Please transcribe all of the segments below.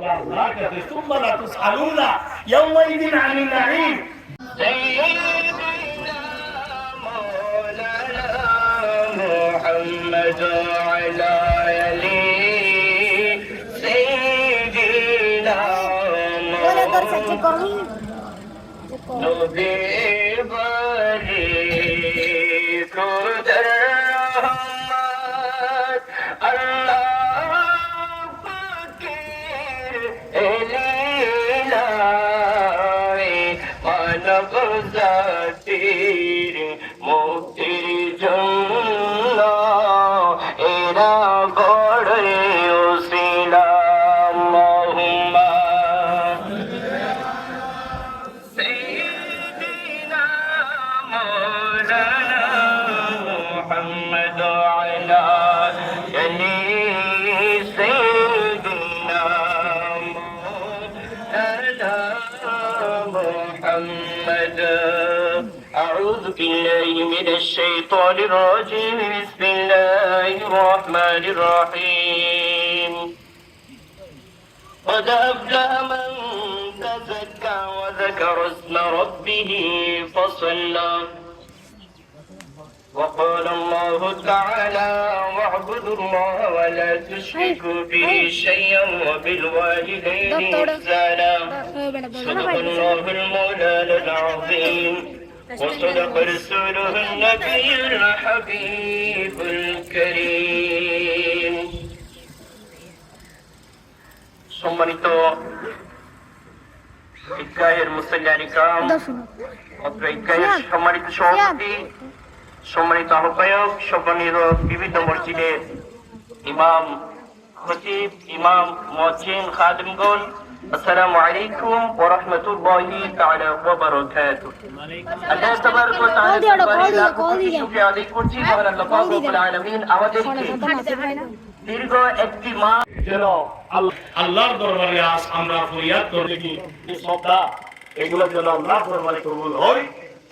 وأزواجه ثم لا تسألون يومئذ عن النعيم سيدنا مولانا محمد وعلى آله سيدنا محمد মানব জাতির মুক্তির জন্য من الشيطان الرجيم. بسم الله الرحمن الرحيم. قد أفلح من تزكى وذكر اسم ربه فصلى. وقال الله تعالى واعبدوا الله ولا تشركوا به شيئا وبالوالدين إحسانا. صدق الله المولانا العظيم. وصدق رسوله النبي الحبيب الكريم সম্মানিত ঈদগাহের মুসল্লানি কাম অত্র ঈদগাহের সম্মানিত সভাপতি সম্মানিত আহ্বায়ক সম্মানিত বিভিন্ন মসজিদের ইমাম খতিব ইমাম মজ্জিন খাদিমগণ আল্লাহ। শুকরিয়া আদায় করছি। মহান আল্লাহ পাক রব্বুল আলামিন আমাদেরকে দীর্ঘ একটি মাস যেন আল্লাহর দরবারে আজ আমরা ফরিয়াদ করে। কি এই এগুলো যেন আল্লাহর দরবারে কবুল হয়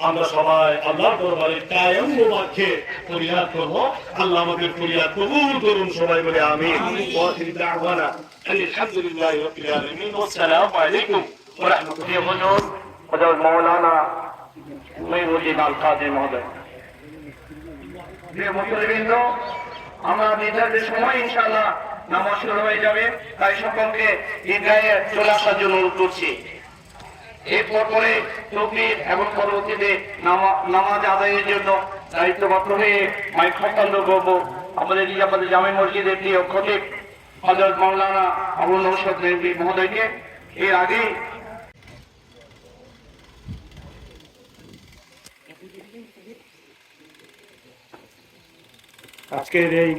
আমরা সবাই আল্লাহর দরবারে কায়েম ফরিয়াদ করব। আল্লাহ আমাদের ফরিয়াদ কবুল করুন সবাই বলে আমিন। ওয়া আখির দাওয়ানা। আলহামদুলিল্লাহি রাব্বিল আলামিন ওয়া আসসালামু আলাইকুম ওয়া রাহমাতুল্লাহি প্রিয় হুজুর হযরত মাওলানা মঈনুদ্দিন আল কাদের মহোদয়। প্রিয় মুসলিমবৃন্দ আমরা নির্ধারিত সময় ইনশাআল্লাহ নামাজ শুরু হয়ে যাবে। তাই সকলকে ঈদগাহে চলে আসার জন্য অনুরোধ করছি। এরপর পরে তকবীর এবং পরবর্তীতে নামা- নামাজ আদায়ের জন্য দায়িত্বপ্রাপ্ত হয়ে মাইক হস্তান্ত করব। আমাদের আমাদের জামে মসজিদের প্রিয় খতিব হজরত মাওলানা আবুল নৌসদ নবী মহোদয়কে এর আগে আজকের এই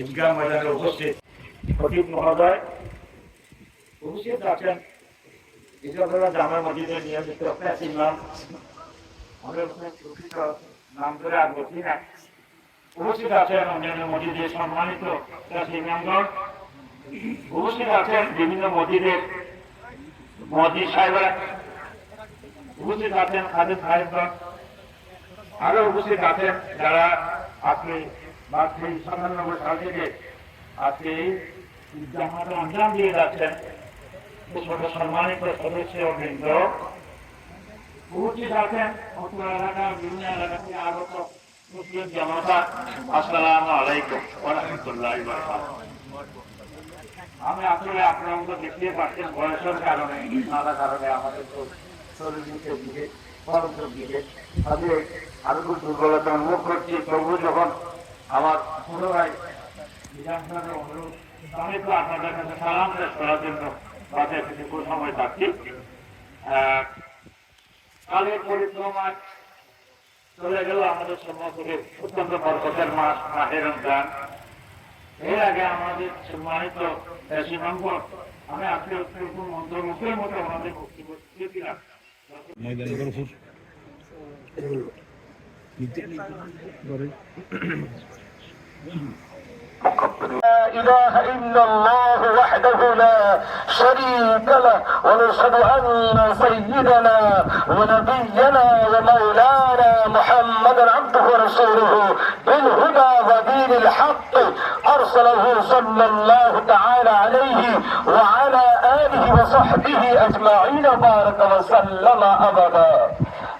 ঈদগাহ ময়দানে উপস্থিত খতিব মহোদয়, উপস্থিত আছেন ইসলামপুরা জামা মসজিদের নিয়মিত ইমাম। আমাদের ওখানে প্রকৃত নাম ধরে আর বলছি না উপস্থিত আছেন অন্যান্য মসজিদের সম্মানিত প্রেস ইমামগণ। উপস্থিত আছেন বিভিন্ন মসজিদের মসজিদ সাহেবরা উপস্থিত আছেন খাদের সাহেবগণ আরও উপস্থিত আছেন যারা আজকে বা সাল থেকে আজকে জামাতে আঞ্জাম দিয়ে যাচ্ছেন সম্মানিত সদস্য বৃন্দ উপস্থিত আছেন এলাকা, বিভিন্ন এলাকা থেকে আগত মুসলিম জনতা আসসালামু আলাইকুম রাহমাতুল্লাহি আমি আসলে আপনার মতো দেখতে পাচ্ছেন বয়সের কারণে, নানা কারণে আমাদের তো শরীর দিকে দিকে খুব দুর্বলতা অনুভব করছি। যখন আপনাদের কালের চলে আমাদের সম্মুখে অত্যন্ত বরকতের মাস, মাহের রমজান। এর আগে আমাদের সম্মানিত সীমাঙ্গ আমি আজকে অত্যন্ত মন্ত্রমুখের মতো আমাদের বক্তব্য দিয়েছিলাম لا إله إلا الله وحده لا شريك له ونشهد أن سيدنا ونبينا ومولانا محمدا عبده ورسوله بالهدى ودين الحق. أرسله صلى الله تعالى عليه وعلى آله وصحبه أجمعين وبارك وسلم أبدا.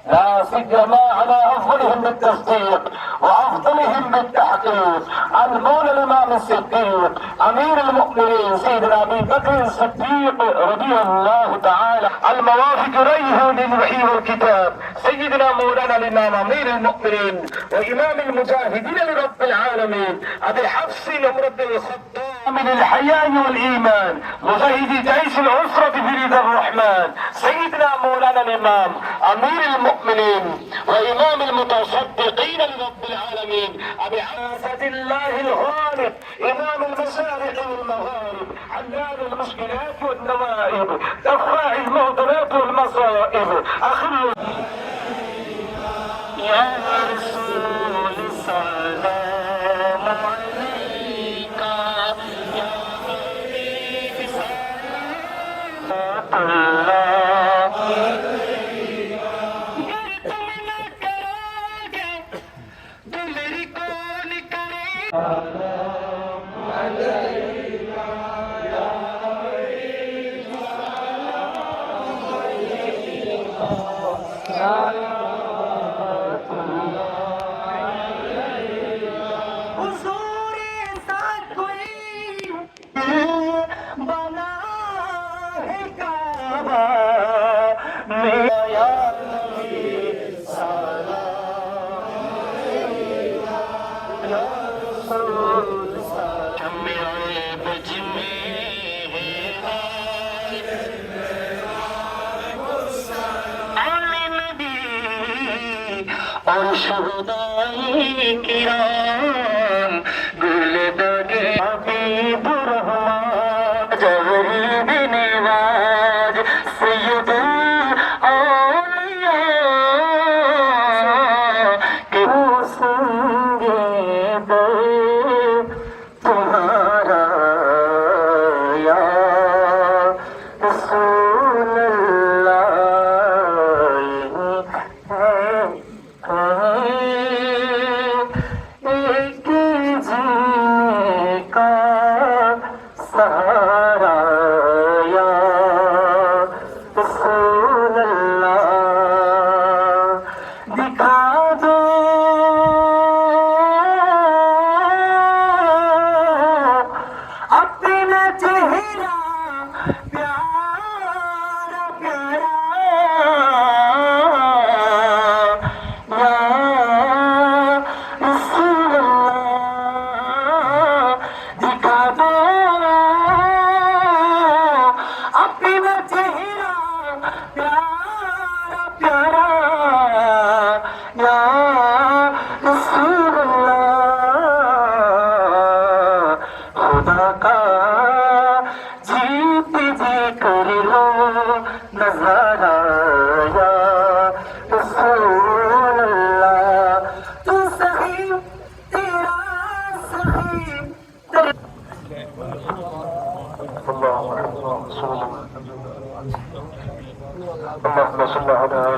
لا سيما على أفضلهم بالتصديق وأفضلهم بالتحقيق. المولى الإمام الصديق أمير المؤمنين سيدنا أبي بكر الصديق رضي الله تعالى الموافق ريه للوحي والكتاب. سيدنا مولانا الإمام أمير المؤمنين وإمام المجاهدين لرب العالمين. أبي حفص بن الخطاب. من الحياء والإيمان. مجاهد جيش العسرة في رضا الرحمن. سيدنا مولانا الإمام أمير المؤمنين وإمام المتصدقين لرب العالمين عاسة الله الغالب إمام المشارق والمغارب حلال المشكلات والنوائب دفاع المعضلات والمصائب اخر يا رسول السلام عليك Ah পরশুদাই কিরণ গুলে দাগে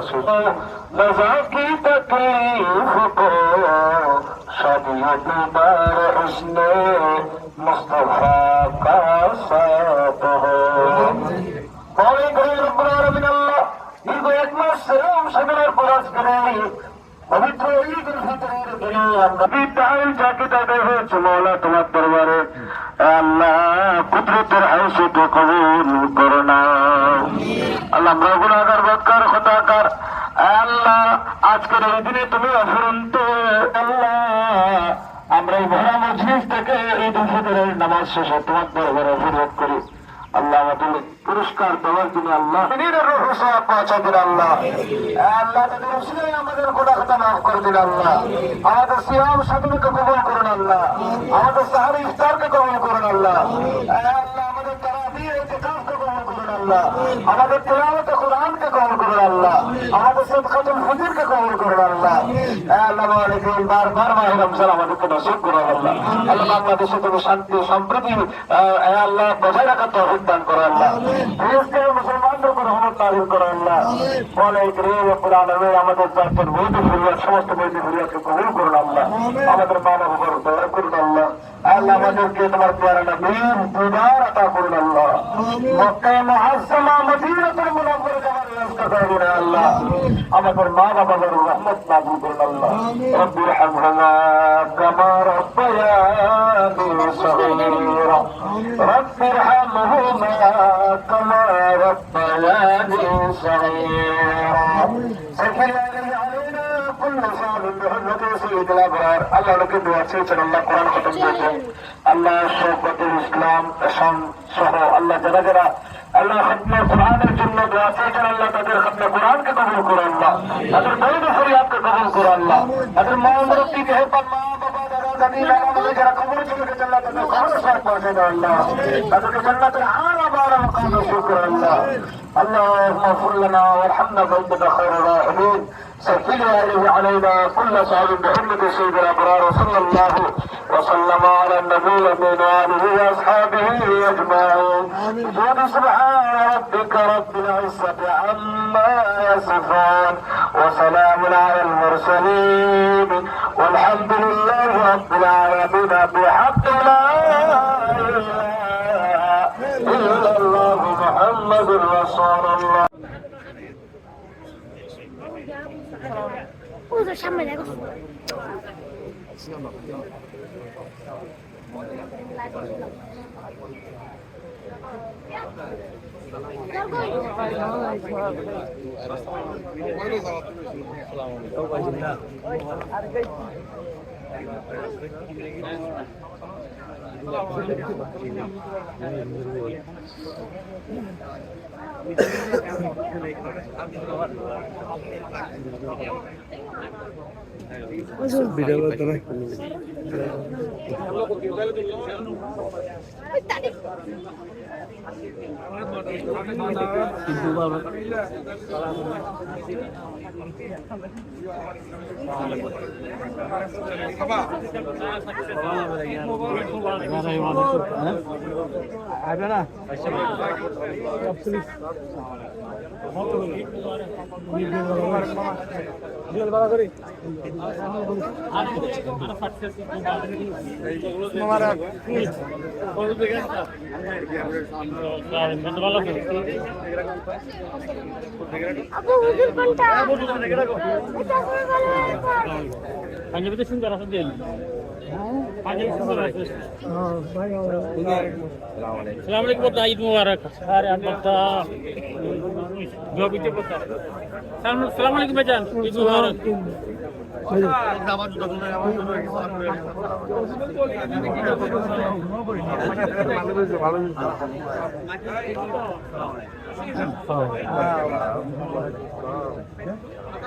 सुनो मजाकी तकलीफ को शादी बीमार उसने मुस्तफा তোমার দরবারে আল্লাহ কুদরতের আউসে কবুল আল্লাহ আমরা গুণাগার বৎকার খতাকার আল্লাহ, আজকের এই দিনে তুমি অফুরন্ত। আল্লাহ, আমরা এই ভরা মজলিস থেকে ঈদ উল নামাজ শেষে তোমার দরবারে অফুরত করি। আল্লাহ আমাদের পুরস্কার দেওয়ার জন্য আল্লাহ। নিজের রূহ সওয়াব পৌঁছে দিন আল্লাহ। আল্লাহ আমাদের গোটা কথা মাফ করে দিন আল্লাহ। আমাদের সিয়াম সাধনকে কবুল করুন আল্লাহ। আমাদের সাহারি ইফতারকে কবুল করুন আল্লাহ। আল্লাহ। আমাদের তেলাওয়াতে কোরআনকে কবল করুন আল্লাহ। আমাদের সৈয়দ খাতুন হুজুরকে কবল করুন আল্লাহ। হ্যাঁ আল্লাহ আলাইকুম। বারবার মাহে রমজান আমাদেরকে নসিব করুন আল্লাহ। আল্লাহ বাংলাদেশে তুমি শান্তি সম্প্রীতি আল্লাহ বজায় রাখার তৌফিক দান করো আল্লাহ। নাযিল করো আল্লাহ। রব্বুল আলামিন আমাদের তারপর বৈধ ফরিয়াদ সমস্ত বৈধ ফরিয়াদকে কবুল করুন আল্লাহ। আমাদের দয়া করুন আল্লাহ। আল্লাহ আমাদেরকে তোমার পেয়ারা নবীর দিদার আতা করুন আল্লাহ। মক্কা মুআজ্জামা মদিনাতুল মুনাওয়ারা জামার রাস্তা করুন আল্লাহ আমাদের মা বাবার রহমত নাযিল করুন আল্লাহ রব্বির হামহুমা কামা রব্বায়ানি সগীরা রব্বির হামহুমা কামা রব্বায়ানি সগীরা شوقة الإسلام شان সহ আল্লাহ যারা যারা আল্লাহ খতমে কোরআনের জন্য দোয়া চেয়েছেন আল্লাহ তাদের খতমে কোরআনকে কবুল করে আল্লাহ তাদের বৈধ ফরিয়াদকে কবুল করে আল্লাহ তাদের মা মুরব্বী মেহরবান মা বাবা দাদা দাদি নানা নানি যারা কবরে চলে গেছে আল্লাহ তাদের খবর সাথ পৌঁছে দাও আল্লাহ তাদেরকে জান্নাতের আর আবার মকাম নসিব করে আল্লাহ اللهم اغفر لنا وارحمنا فانك خير الراحمين سهل عليه علينا كل صعب بحرمة سيد الأبرار وصلى الله وسلم على النبي من آله وأصحابه أجمعين. جود سبحان ربك رب العزة عما يصفون وسلام على المرسلين. والحمد لله رب العالمين بحق لا إله إلا الله محمد رسول الله. তো সামনে দেখো আপু হুজুর কোনটা এটা করে ভালো পাঞ্জাবিতে সুন্দর আছে দিন পাঞ্জাবি সুন্দর আছে সালাম আলাইকুম বড়দা ঈদ মুবারক আরে আব্বা জবিতে বড়দা সালাম আলাইকুম ভাইজান ঈদ মুবারক আসসালামু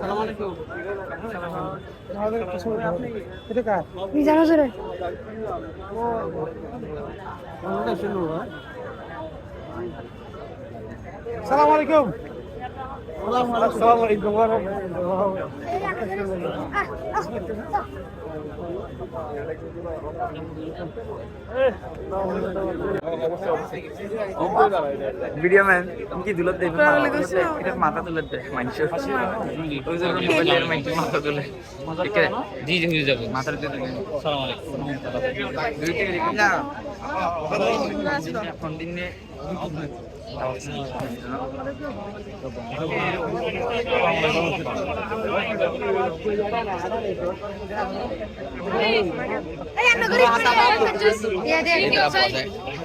সালাম আলাইকুম সালাম আলাইকুম সালাম আলাইকুম আসসালামু আলাইকুম ভিডিও ম্যান তুমি কি দুলত দেবে এটা মাথা তুলে দে মানুষের। ওই যে মোবাইলের মানুষের মাথা তুলে জি জি জি যাব মাথার তুলে সালাম আলাইকুম দুই থেকে না এখন দিনে এই আমরা করে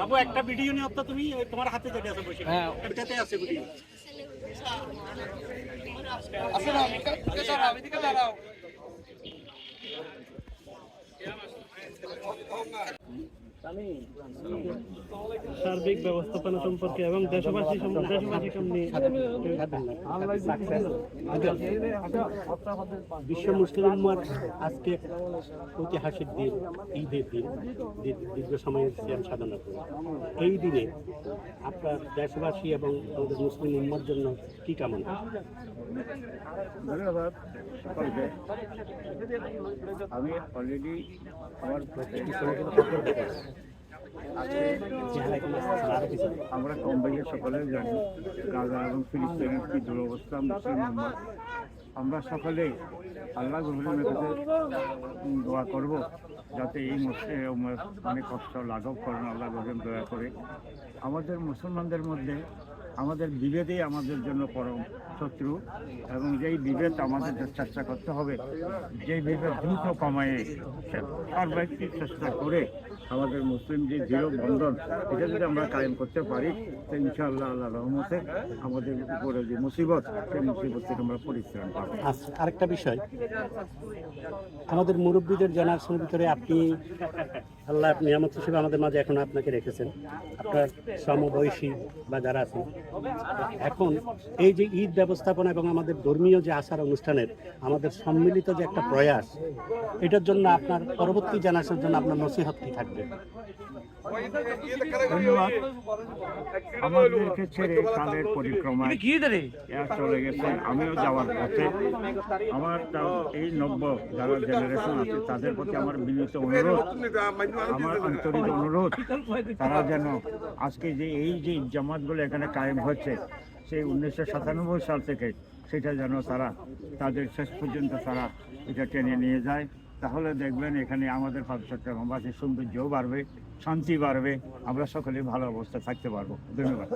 বাবু একটা ভিডিও নিয়ে তো তুমি তোমার হাতে যেটা আছে বসে। হ্যাঁ। আছে ভিডিও সার্বিক ব্যবস্থাপনা সম্পর্কে এবং দেশবাসী দেশবাসী বিশ্ব মুসলিম আজকে ঐতিহাসিক দিন ঈদের দিন দীর্ঘ- দীর্ঘ সময়ের সিয়াম সাধনা করে। এই দিনে আপনার দেশবাসী এবং আমাদের মুসলিম উম্মার জন্য কি কামনা? ধন্যবাদ আমি অলরেডি আমার আমরা কম বেশি সকলে জানি গাজা এবং ফিলিস্তিনের কি দুরবস্থা, মুসলিম। আমরা সকলে আল্লাহ গভীরের কাছে দোয়া করব যাতে এই মুসলিম অনেক কষ্ট লাঘব করেন, আল্লাহ গভীর দয়া করে আমাদের মুসলমানদের মধ্যে আমাদের বিভেদেই আমাদের জন্য পরম শত্রু এবং যেই বিভেদ আমাদের চেষ্টা করতে হবে, যেই বিভেদ দ্রুত কমায়ে সর্বাধিক চেষ্টা করে আমাদের মুসলিম যে দৃঢ় বন্ধন, এটা যদি আমরা কায়েম করতে পারি, তো ইনশাআল্লাহ আল্লাহ রহমতে আমাদের উপরে যে মুসিবত, সেই মুসিবত থেকে আমরা পরিত্রাণ পাবো। আচ্ছা আরেকটা বিষয়। আমাদের মুরব্বীদের জেনারেশনের ভিতরে আপনি আল্লাহ নিয়ামত হিসেবে আমাদের মাঝে এখন আপনাকে রেখেছেন। আপনার সমবয়সী বা যারা আছেন এখন এই যে ঈদ ব্যবস্থাপনা এবং আমাদের ধর্মীয় যে আচার অনুষ্ঠানের আমাদের সম্মিলিত যে একটা প্রয়াস এটার জন্য আপনার পরবর্তী জেনারেশনের জন্য আপনার নসিহত কি থাকবে? ধন্যবাদ। আমাদেরকে ছেড়ে কালের পরিক্রমায় চলে গেছে আমিও যাওয়ার পথে। আমার এই নব্য যারা জেনারেশন আছে তাদের প্রতি আমার বিনীত অনুরোধ। আমার আন্তরিক অনুরোধ তারা যেন আজকে যে এই যে জামাতগুলো এখানে কায়েম হচ্ছে সেই উনিশশো সাতানব্বই সাল থেকে সেটা যেন তারা তাদের শেষ পর্যন্ত তারা এটা টেনে নিয়ে যায়। তাহলে দেখবেন এখানে আমাদের চট্টগ্রামবাসীর সৌন্দর্যও বাড়বে শান্তি বাড়বে আমরা সকলে ভালো অবস্থায় থাকতে পারব। ধন্যবাদ।